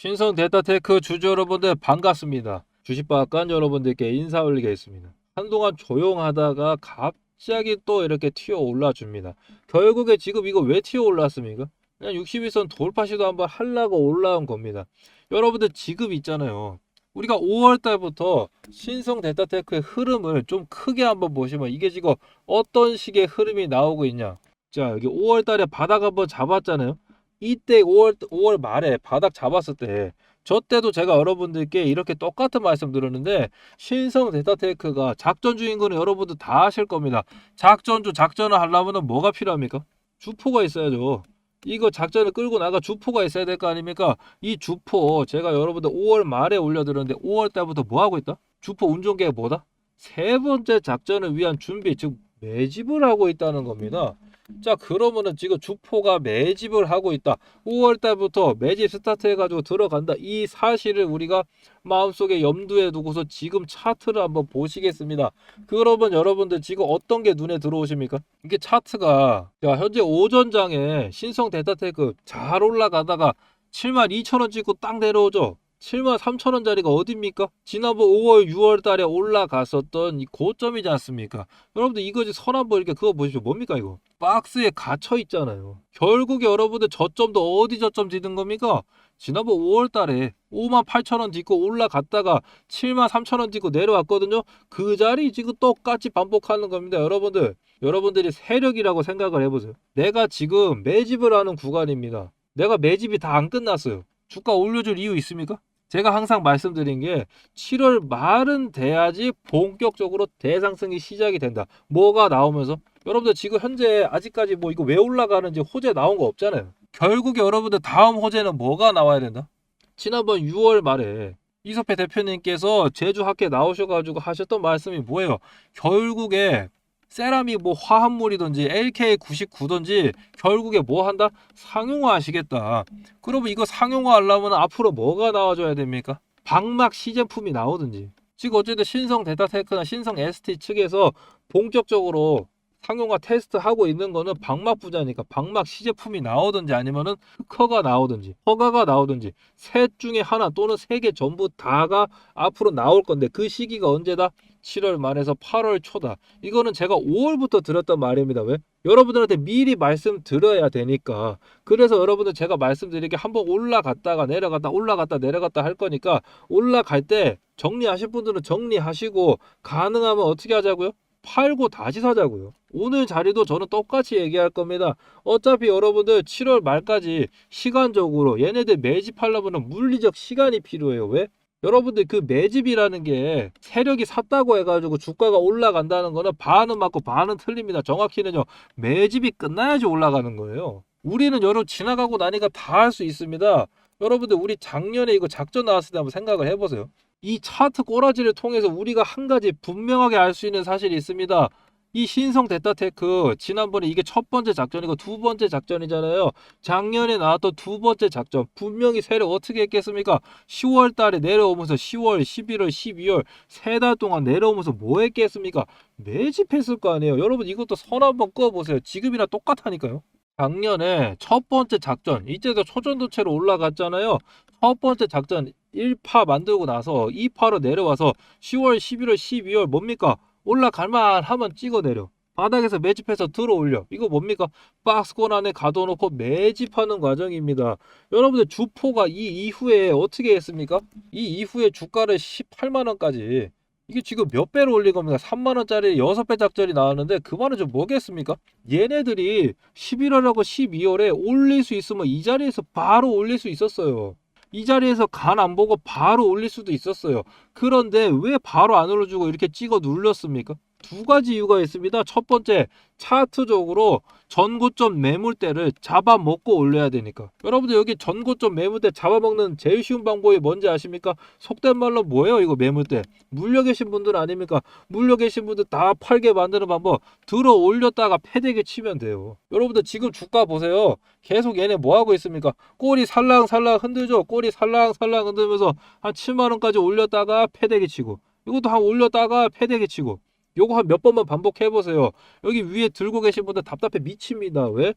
신성 데이터테크 주주 여러분들 반갑습니다. 주식박간 여러분들께 인사 올리겠습니다. 한동안 조용하다가 갑자기 또 이렇게 튀어 올라 줍니다. 결국에 지금 이거 왜 튀어 올랐습니까? 그냥 61선 돌파 시도 한번 하려고 올라온 겁니다. 여러분들 지금 있잖아요. 우리가 5월 달부터 신성 데이터테크의 흐름을 좀 크게 한번 보시면 이게 지금 어떤 식의 흐름이 나오고 있냐. 자, 여기 5월 달에 바닥 한번 잡았잖아요. 이때 5월 5월 말에 바닥 잡았을 때 저 때도 제가 여러분들께 이렇게 똑같은 말씀 드렸는데 신성 데이터테크가 작전 중인 거는 여러분들 다 아실 겁니다. 작전주 작전을 하려면 뭐가 필요합니까? 주포가 있어야죠. 이거 작전을 끌고 나가 주포가 있어야 될 거 아닙니까? 이 주포 제가 여러분들 5월 말에 올려드렸는데 5월 달부터 뭐 하고 있다? 주포 운종계가 뭐다? 세 번째 작전을 위한 준비 즉 매집을 하고 있다는 겁니다. 자 그러면은 지금 주포가 매집을 하고 있다. 5월 달부터 매집 스타트 해가지고 들어간다. 이 사실을 우리가 마음속에 염두에 두고서 지금 차트를 한번 보시겠습니다. 그러면 여러분들 지금 어떤 게 눈에 들어오십니까? 이게 차트가 자 현재 오전장에 신성 데이터테크 잘 올라가다가 7만 2천 원 찍고 딱 내려오죠. 7만 3천 원짜리가 어딥니까? 지난번 5월, 6월 달에 올라갔었던 이 고점이지 않습니까? 여러분들 이거지 선 한번 이렇게 그거 보십시오. 뭡니까 이거? 박스에 갇혀 있잖아요. 결국에 여러분들 저점도 어디 저점 지든 겁니까? 지난번 5월 달에 5만 8천 원 딛고 올라갔다가 7만 3천 원 딛고 내려왔거든요. 그 자리 지금 똑같이 반복하는 겁니다. 여러분들, 여러분들이 세력이라고 생각을 해보세요. 내가 지금 매집을 하는 구간입니다. 내가 매집이 다 안 끝났어요. 주가 올려줄 이유 있습니까? 제가 항상 말씀드린 게 7월 말은 돼야지 본격적으로 대상승이 시작이 된다. 뭐가 나오면서 여러분들 지금 현재 아직까지 뭐 이거 왜 올라가는지 호재 나온 거 없잖아요. 결국에 여러분들 다음 호재는 뭐가 나와야 된다? 지난번 6월 말에 이석배 대표님께서 제주 학회 나오셔가지고 하셨던 말씀이 뭐예요? 결국에 세라믹 뭐 화합물이든지 LK99든지 결국에 뭐 한다? 상용화 하시겠다. 그러면 이거 상용화 하려면 앞으로 뭐가 나와줘야 됩니까? 방막 시제품이 나오든지. 지금 어쨌든 신성 데이터테크나 신성 ST 측에서 본격적으로 상용화 테스트 하고 있는 거는 방막 부자니까 방막 시제품이 나오든지 아니면은 특허가 나오든지 허가가 나오든지 셋 중에 하나 또는 세 개 전부 다가 앞으로 나올 건데 그 시기가 언제다? 7월 말에서 8월 초다. 이거는 제가 5월부터 들었던 말입니다. 왜? 여러분들한테 미리 말씀 드려야 되니까. 그래서 여러분들 제가 말씀드리게 한번 올라갔다가 내려갔다 올라갔다 내려갔다 할 거니까 올라갈 때 정리하실 분들은 정리하시고 가능하면 어떻게 하자고요? 팔고 다시 사자고요. 오늘 자리도 저는 똑같이 얘기할 겁니다. 어차피 여러분들 7월 말까지 시간적으로 얘네들 매집하려면 물리적 시간이 필요해요. 왜? 여러분들 그 매집이라는 게 세력이 샀다고 해가지고 주가가 올라간다는 거는 반은 맞고 반은 틀립니다. 정확히는요 매집이 끝나야지 올라가는 거예요. 우리는 여러분 지나가고 나니까 다 할 수 있습니다. 여러분들 우리 작년에 이거 작전 나왔을 때 한번 생각을 해보세요. 이 차트 꼬라지를 통해서 우리가 한 가지 분명하게 알 수 있는 사실이 있습니다. 이 신성 데이터테크 지난번에 이게 첫 번째 작전이고 두 번째 작전이잖아요. 작년에 나왔던 두 번째 작전 분명히 세력 어떻게 했겠습니까? 10월 달에 내려오면서 10월, 11월, 12월 세 달 동안 내려오면서 뭐 했겠습니까? 매집했을 거 아니에요. 여러분 이것도 선 한번 꺼보세요. 지금이랑 똑같다니까요. 작년에 첫 번째 작전 이때도 초전도체로 올라갔잖아요. 첫 번째 작전 1파 만들고 나서 2파로 내려와서 10월, 11월, 12월 뭡니까? 올라갈만 하면 찍어 내려. 바닥에서 매집해서 들어 올려. 이거 뭡니까? 박스권 안에 가둬놓고 매집하는 과정입니다. 여러분들 주포가 이 이후에 어떻게 했습니까? 이 이후에 주가를 18만원까지 이게 지금 몇 배로 올린 겁니까? 3만원짜리 6배 작전이 나왔는데 그 말은 좀 뭐겠습니까? 얘네들이 11월하고 12월에 올릴 수 있으면 이 자리에서 바로 올릴 수 있었어요. 이 자리에서 간 안 보고 바로 올릴 수도 있었어요. 그런데 왜 바로 안 올려주고 이렇게 찍어 눌렀습니까? 두 가지 이유가 있습니다. 첫 번째, 차트적으로 전고점 매물대를 잡아먹고 올려야 되니까. 여러분들 여기 전고점 매물대 잡아먹는 제일 쉬운 방법이 뭔지 아십니까? 속된 말로 뭐예요? 이거 매물대. 물려 계신 분들 아닙니까? 물려 계신 분들 다 팔게 만드는 방법. 들어 올렸다가 패대기 치면 돼요. 여러분들 지금 주가 보세요. 계속 얘네 뭐 하고 있습니까? 꼬리 살랑살랑 흔들죠. 꼬리 살랑살랑 흔들면서 한 7만 원까지 올렸다가 패대기 치고 이것도 한 올렸다가 패대기 치고 요거 한 몇 번만 반복해 보세요. 여기 위에 들고 계신 분들 답답해 미칩니다. 왜?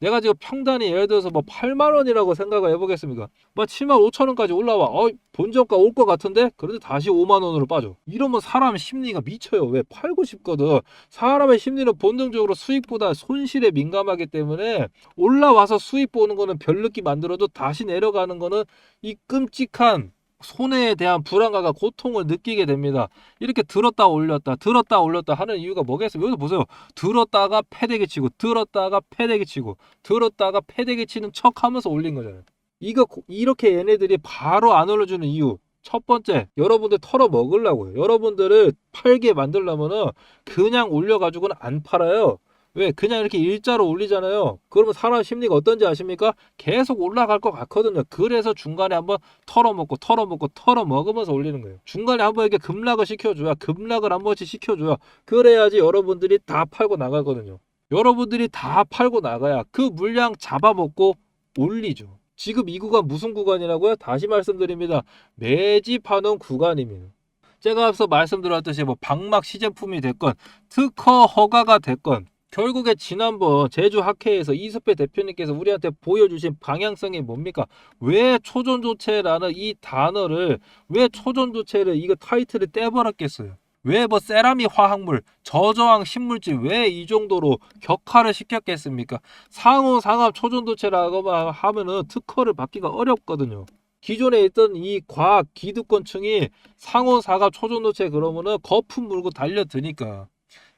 내가 지금 평단이 예를 들어서 뭐 8만 원이라고 생각을 해보겠습니까? 뭐 7만 5천 원까지 올라와. 어, 본전가 올 것 같은데? 그런데 다시 5만 원으로 빠져. 이러면 사람 심리가 미쳐요. 왜? 팔고 싶거든. 사람의 심리는 본능적으로 수익보다 손실에 민감하기 때문에 올라와서 수익 보는 거는 별 느낌 안 들어도 다시 내려가는 거는 이 끔찍한 손해에 대한 불안감과 고통을 느끼게 됩니다. 이렇게 들었다 올렸다 들었다 올렸다 하는 이유가 뭐겠어요? 여기서 보세요. 들었다가 패대기 치고 들었다가 패대기 치고 들었다가 패대기 치는 척 하면서 올린 거잖아요. 이거 고- 이렇게 얘네들이 바로 안 올려주는 이유 첫 번째 여러분들 털어 먹으려고요. 여러분들을 팔게 만들려면은 그냥 올려가지고는 안 팔아요. 왜 그냥 이렇게 일자로 올리잖아요. 그러면 사람 심리가 어떤지 아십니까? 계속 올라갈 것 같거든요. 그래서 중간에 한번 털어먹고 털어먹고 털어먹으면서 올리는 거예요. 중간에 한번 이렇게 급락을 시켜줘야 급락을 한 번씩 시켜줘야 그래야지 여러분들이 다 팔고 나가거든요. 여러분들이 다 팔고 나가야 그 물량 잡아먹고 올리죠. 지금 이 구간 무슨 구간이라고요? 다시 말씀드립니다. 매집하는 구간입니다. 제가 앞서 말씀드렸듯이 뭐 방막 시제품이 됐건 특허 허가가 됐건 결국에 지난번 제주 학회에서 이수배 대표님께서 우리한테 보여주신 방향성이 뭡니까? 왜 초전조체라는 이 단어를 왜 초전조체를 이거 타이틀을 떼버렸겠어요? 왜 뭐 세라믹 화학물, 저저항 신물질 왜 이 정도로 격화를 시켰겠습니까? 상호 상압 초전도체라고만 하면은 특허를 받기가 어렵거든요. 기존에 있던 이 과학 기득권층이 상호 사갑 초전도체 그러면은 거품 물고 달려드니까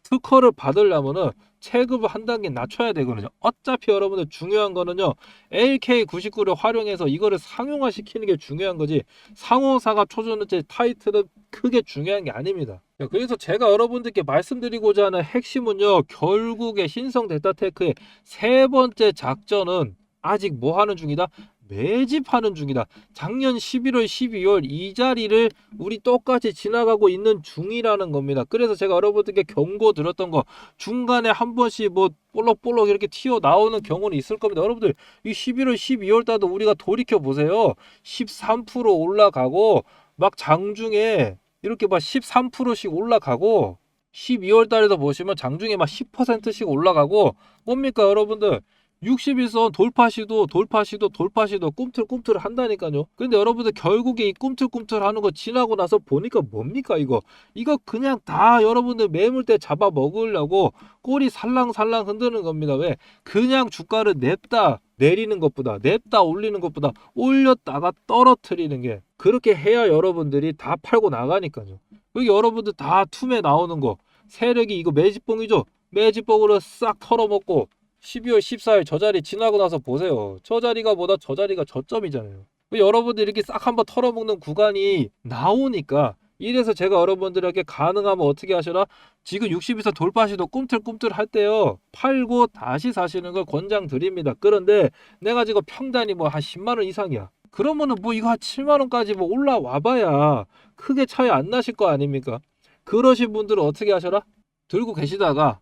특허를 받으려면은 체급을 한 단계 낮춰야 되거든요. 어차피 여러분들 중요한 거는요. LK99를 활용해서 이거를 상용화 시키는 게 중요한 거지. 상호사가 초전도체 타이틀은 크게 중요한 게 아닙니다. 자, 그래서 제가 여러분들께 말씀드리고자 하는 핵심은요. 결국에 신성 데이터테크의 세 번째 작전은 아직 뭐 하는 중이다? 매집하는 중이다. 작년 11월, 12월 이 자리를 우리 똑같이 지나가고 있는 중이라는 겁니다. 그래서 제가 여러분들께 경고 드렸던 거 중간에 한 번씩 뭐 볼록볼록 이렇게 튀어 나오는 경우는 있을 겁니다. 여러분들 이 11월, 12월 달도 우리가 돌이켜 보세요. 13% 올라가고 막 장중에 이렇게 막 13%씩 올라가고 12월 달에도 보시면 장중에 막 10%씩 올라가고 뭡니까 여러분들 61선 돌파 시도 돌파 시도 돌파 시도 꿈틀꿈틀 한다니까요. 근데 여러분들 결국에 이 꿈틀꿈틀 하는 거 지나고 나서 보니까 뭡니까 이거? 이거 그냥 다 여러분들 매물대 잡아 먹으려고 꼬리 살랑살랑 흔드는 겁니다. 왜? 그냥 주가를 냅다 내리는 것보다 냅다 올리는 것보다 올렸다가 떨어뜨리는 게 그렇게 해야 여러분들이 다 팔고 나가니까요. 여기 여러분들 다 툼에 나오는 거 세력이 이거 매집봉이죠. 매집봉으로 싹 털어먹고 12월 14일 저 자리 지나고 나서 보세요. 저 자리가 보다 저 자리가 저점이잖아요. 여러분들 이렇게 싹 한번 털어먹는 구간이 나오니까 이래서 제가 여러분들에게 가능하면 어떻게 하셔라? 지금 60에서 돌파시도 꿈틀꿈틀 할 때요. 팔고 다시 사시는 걸 권장 드립니다. 그런데 내가 지금 평단이 뭐 한 10만 원 이상이야. 그러면은 뭐 이거 한 7만 원까지 뭐 올라와 봐야 크게 차이 안 나실 거 아닙니까? 그러신 분들은 어떻게 하셔라? 들고 계시다가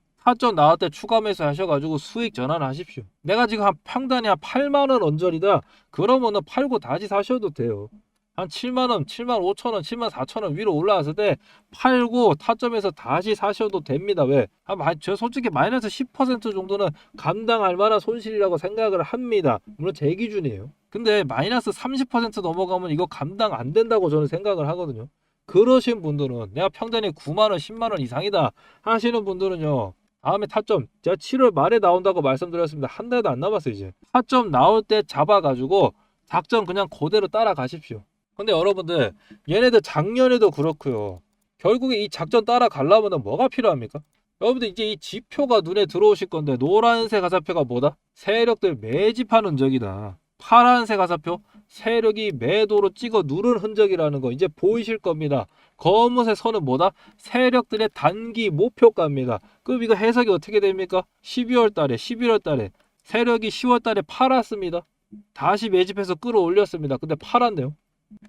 나올 때 추가 매수 하셔가지고 수익 전환하십시오. 내가 지금 한 평단이 한 8만 원 언저리다. 그러면은 팔고 다시 사셔도 돼요. 한 7만 원, 7만 5천 원, 7만 4천 원 위로 올라왔을 때 팔고 타점에서 다시 사셔도 됩니다. 왜? 아, 마- 저 솔직히 마이너스 10% 정도는 감당할 만한 손실이라고 생각을 합니다. 물론 제 기준이에요. 근데 마이너스 30% 넘어가면 이거 감당 안 된다고 저는 생각을 하거든요. 그러신 분들은 내가 평단이 9만 원, 10만 원 이상이다 하시는 분들은요. 다음에 타점 제가 7월 말에 나온다고 말씀드렸습니다. 한 달도 안 남았어요 이제. 타점 나올 때 잡아가지고 작전 그냥 그대로 따라가십시오. 근데 여러분들 얘네들 작년에도 그렇고요. 결국에 이 작전 따라가려면 뭐가 필요합니까? 여러분들 이제 이 지표가 눈에 들어오실 건데 노란색 가사표가 뭐다? 세력들 매집한 흔적이다. 파란색 가사표 세력이 매도로 찍어 누른 흔적이라는 거 이제 보이실 겁니다. 검은색 선은 뭐다? 세력들의 단기 목표가입니다. 그럼 이거 해석이 어떻게 됩니까? 12월 달에 11월 달에 세력이 10월 달에 팔았습니다. 다시 매집해서 끌어올렸습니다. 근데 팔았네요.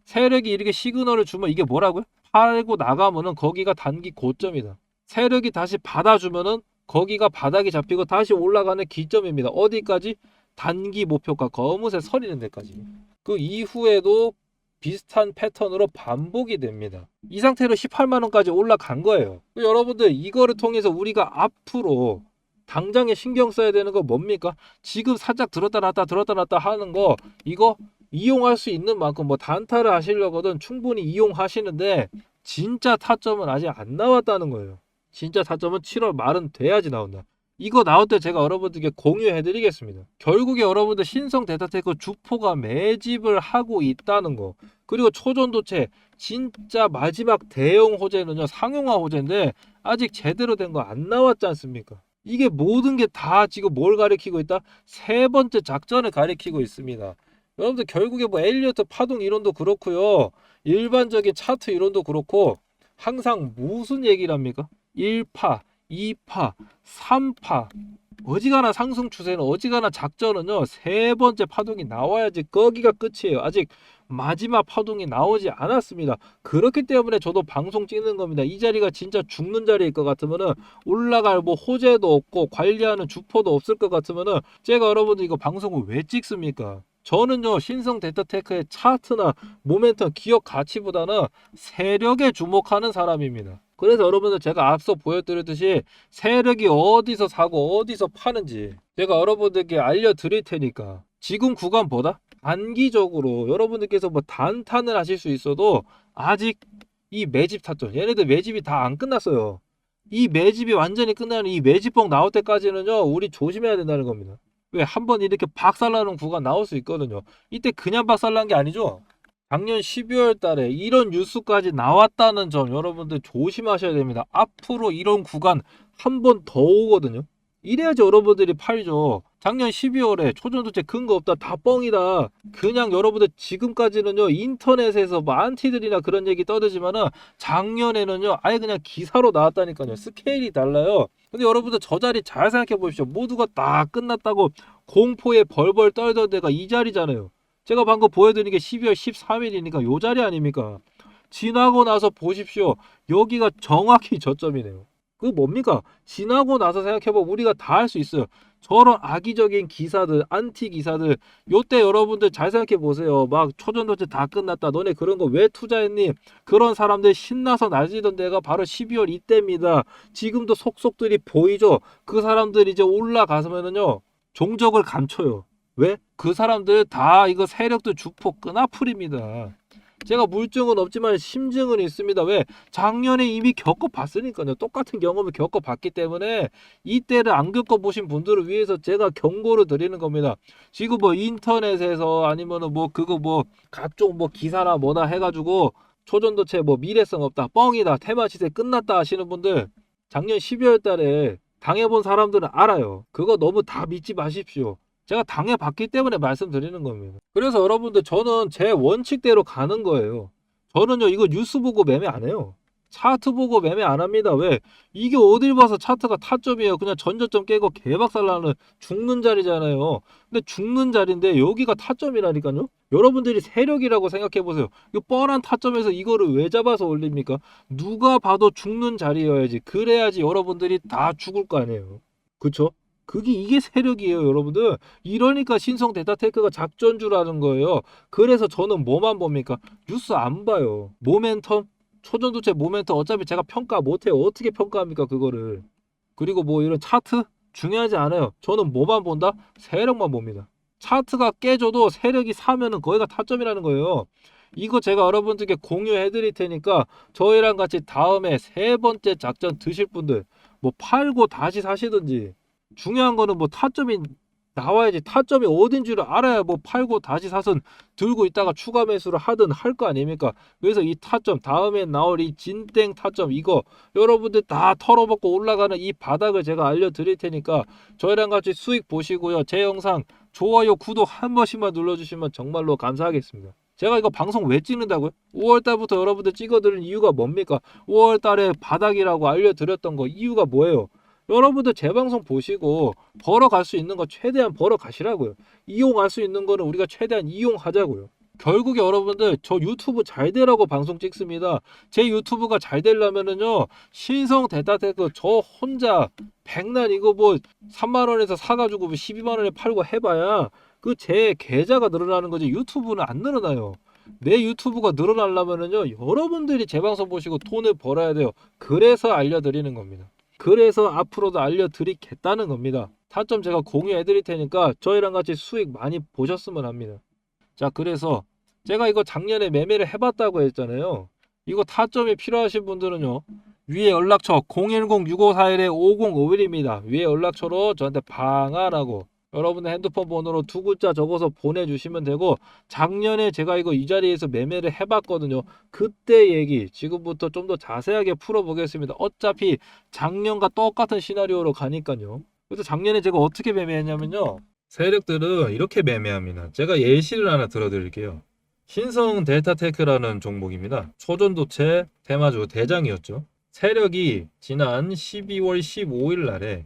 세력이 이렇게 시그널을 주면 이게 뭐라고요? 팔고 나가면은 거기가 단기 고점이다. 세력이 다시 받아주면은 거기가 바닥이 잡히고 다시 올라가는 기점입니다. 어디까지? 단기 목표가 검은색 서 있는 데까지. 그 이후에도 비슷한 패턴으로 반복이 됩니다. 이 상태로 18만 원까지 올라간 거예요. 여러분들 이거를 통해서 우리가 앞으로 당장에 신경 써야 되는 거 뭡니까? 지금 살짝 들었다 놨다 들었다 놨다 하는 거 이거 이용할 수 있는 만큼 뭐 단타를 하시려거든 충분히 이용하시는데 진짜 타점은 아직 안 나왔다는 거예요. 진짜 타점은 7월 말은 돼야지 나온다. 이거 나올 때 제가 여러분들께 공유해 드리겠습니다. 결국에 여러분들 신성 데이터테크 주포가 매집을 하고 있다는 거. 그리고 초전도체 진짜 마지막 대형 호재는요. 상용화 호재인데 아직 제대로 된 거 안 나왔지 않습니까? 이게 모든 게 다 지금 뭘 가리키고 있다? 세 번째 작전을 가리키고 있습니다. 여러분들 결국에 뭐 엘리어트 파동 이론도 그렇고요. 일반적인 차트 이론도 그렇고 항상 무슨 얘기를 합니까? 1파, 2파, 3파. 어지간한 상승 추세는 어지간한 작전은요 세 번째 파동이 나와야지 거기가 끝이에요. 아직 마지막 파동이 나오지 않았습니다. 그렇기 때문에 저도 방송 찍는 겁니다. 이 자리가 진짜 죽는 자리일 것 같으면은 올라갈 뭐 호재도 없고 관리하는 주포도 없을 것 같으면은 제가 여러분들 이거 방송을 왜 찍습니까? 저는요 신성 데이터테크의 차트나 모멘텀 기업 가치보다는 세력에 주목하는 사람입니다 그래서 여러분들 제가 앞서 보여드렸듯이 세력이 어디서 사고 어디서 파는지 제가 여러분들께 알려드릴 테니까 지금 구간보다 단기적으로 여러분들께서 뭐 단탄을 하실 수 있어도 아직 이 매집 타점 얘네들 매집이 다 안 끝났어요. 이 매집이 완전히 끝나는 이 매집봉 나올 때까지는요 우리 조심해야 된다는 겁니다. 왜? 한 번 이렇게 박살나는 구간 나올 수 있거든요. 이때 그냥 박살난 게 아니죠 작년 12월 달에 이런 뉴스까지 나왔다는 점 여러분들 조심하셔야 됩니다. 앞으로 이런 구간 한 번 더 오거든요. 이래야지 여러분들이 팔죠. 작년 12월에 초전도체 근거 없다 다 뻥이다. 그냥 여러분들 지금까지는요 인터넷에서 뭐 안티들이나 그런 얘기 떠들지만은 작년에는요 아예 그냥 기사로 나왔다니까요. 스케일이 달라요. 근데 여러분들 저 자리 잘 생각해 보십시오. 모두가 다 끝났다고 공포에 벌벌 떨던 데가 이 자리잖아요. 제가 방금 보여드린 게 12월 13일이니까 요 자리 아닙니까? 지나고 나서 보십시오. 여기가 정확히 저점이네요. 그 뭡니까? 지나고 나서 생각해보면 우리가 다 할 수 있어요. 저런 악의적인 기사들, 안티 기사들, 요때 여러분들 잘 생각해 보세요. 막 초전도체 다 끝났다. 너네 그런 거 왜 투자했니? 그런 사람들 신나서 날리던 데가 바로 12월 이때입니다. 지금도 속속들이 보이죠? 그 사람들 이제 올라가서면은요, 종적을 감춰요. 왜? 그 사람들 다 이거 세력도 주포 끈아풀입니다. 제가 물증은 없지만 심증은 있습니다. 왜? 작년에 이미 겪어봤으니까요. 똑같은 경험을 겪어봤기 때문에 이때를 안 겪어보신 분들을 위해서 제가 경고를 드리는 겁니다. 지금 뭐 인터넷에서 아니면은 뭐 그거 뭐 각종 뭐 기사나 뭐나 해가지고 초전도체 뭐 미래성 없다, 뻥이다, 테마 시세 끝났다 하시는 분들 작년 12월 달에 당해본 사람들은 알아요. 그거 너무 다 믿지 마십시오. 제가 당해봤기 때문에 말씀드리는 겁니다. 그래서 여러분들 저는 제 원칙대로 가는 거예요. 저는요 이거 뉴스 보고 매매 안 해요. 차트 보고 매매 안 합니다. 왜? 이게 어딜 봐서 차트가 타점이에요. 그냥 전저점 깨고 개박살나는 죽는 자리잖아요. 근데 죽는 자리인데 여기가 타점이라니까요. 여러분들이 세력이라고 생각해 보세요. 이 뻔한 타점에서 이거를 왜 잡아서 올립니까? 누가 봐도 죽는 자리여야지. 그래야지 여러분들이 다 죽을 거 아니에요. 그쵸? 그게 이게 세력이에요, 여러분들. 이러니까 신성 데이터테크가 작전주라는 거예요. 그래서 저는 뭐만 봅니까? 뉴스 안 봐요. 모멘텀 초전도체 모멘텀 어차피 제가 평가 못 해요. 어떻게 평가합니까, 그거를. 그리고 뭐 이런 차트 중요하지 않아요. 저는 뭐만 본다? 세력만 봅니다. 차트가 깨져도 세력이 사면은 거기가 타점이라는 거예요. 이거 제가 여러분들께 공유해 드릴 테니까 저희랑 같이 다음에 세 번째 작전 드실 분들 뭐 팔고 다시 사시든지 중요한 거는 뭐 타점이 나와야지 타점이 어딘 줄 알아야 뭐 팔고 다시 사선 들고 있다가 추가 매수를 하든 할 거 아닙니까? 그래서 이 타점 다음에 나올 이 진땡 타점 이거 여러분들 다 털어먹고 올라가는 이 바닥을 제가 알려드릴 테니까 저희랑 같이 수익 보시고요. 제 영상 좋아요 구독 한 번씩만 눌러주시면 정말로 감사하겠습니다. 제가 이거 방송 왜 찍는다고요? 5월달부터 여러분들 찍어드린 이유가 뭡니까? 5월달에 바닥이라고 알려드렸던 거 이유가 뭐예요? 여러분들 제 방송 보시고 벌어갈 수 있는 거 최대한 벌어 가시라고요. 이용할 수 있는 거는 우리가 최대한 이용하자고요. 결국에 여러분들 저 유튜브 잘 되라고 방송 찍습니다. 제 유튜브가 잘 되려면은요 신성 데이터테크 저 혼자 백날 이거 뭐 3만 원에서 사가지고 12만 원에 팔고 해봐야 그 제 계좌가 늘어나는 거지 유튜브는 안 늘어나요. 내 유튜브가 늘어나려면은요 여러분들이 제 방송 보시고 돈을 벌어야 돼요 그래서 알려드리는 겁니다 그래서 앞으로도 알려드리겠다는 겁니다. 타점 제가 공유해 드릴 테니까 저희랑 같이 수익 많이 보셨으면 합니다. 자 그래서 제가 이거 작년에 매매를 해봤다고 했잖아요. 이거 타점이 필요하신 분들은요 위에 연락처 010-6541-5051입니다. 위에 연락처로 저한테 방아라고 여러분의 핸드폰 번호로 두 글자 적어서 보내주시면 되고 작년에 제가 이거 이 자리에서 매매를 해봤거든요. 그때 얘기 지금부터 좀 더 자세하게 풀어보겠습니다. 어차피 작년과 똑같은 시나리오로 가니까요. 그래서 작년에 제가 어떻게 매매했냐면요. 세력들은 이렇게 매매합니다. 제가 예시를 하나 들어드릴게요. 신성 델타테크라는 종목입니다. 초전도체 테마주 대장이었죠. 세력이 지난 12월 15일 날에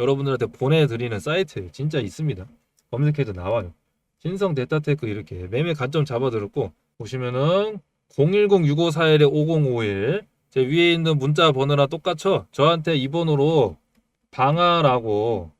여러분들한테 보내드리는 사이트 진짜 있습니다. 검색해도 나와요. 신성 데이터테크 이렇게 매매 관점 잡아들었고 보시면은 010-6541-5051 제 위에 있는 문자 번호랑 똑같죠? 저한테 이 번호로 방아라고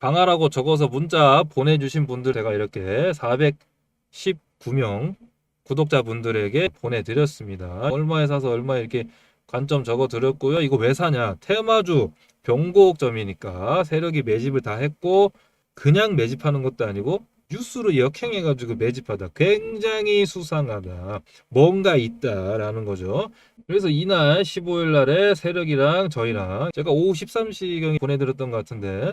방아라고 적어서 문자 보내주신 분들 제가 이렇게 419명 구독자분들에게 보내드렸습니다. 얼마에 사서 얼마 이렇게 관점 적어 드렸고요. 이거 왜 사냐? 테마주 병고점이니까 세력이 매집을 다 했고 그냥 매집하는 것도 아니고 뉴스로 역행해가지고 매집하다. 굉장히 수상하다. 뭔가 있다라는 거죠. 그래서 이날 15일 날에 세력이랑 저희랑 제가 오후 13시경에 보내드렸던 것 같은데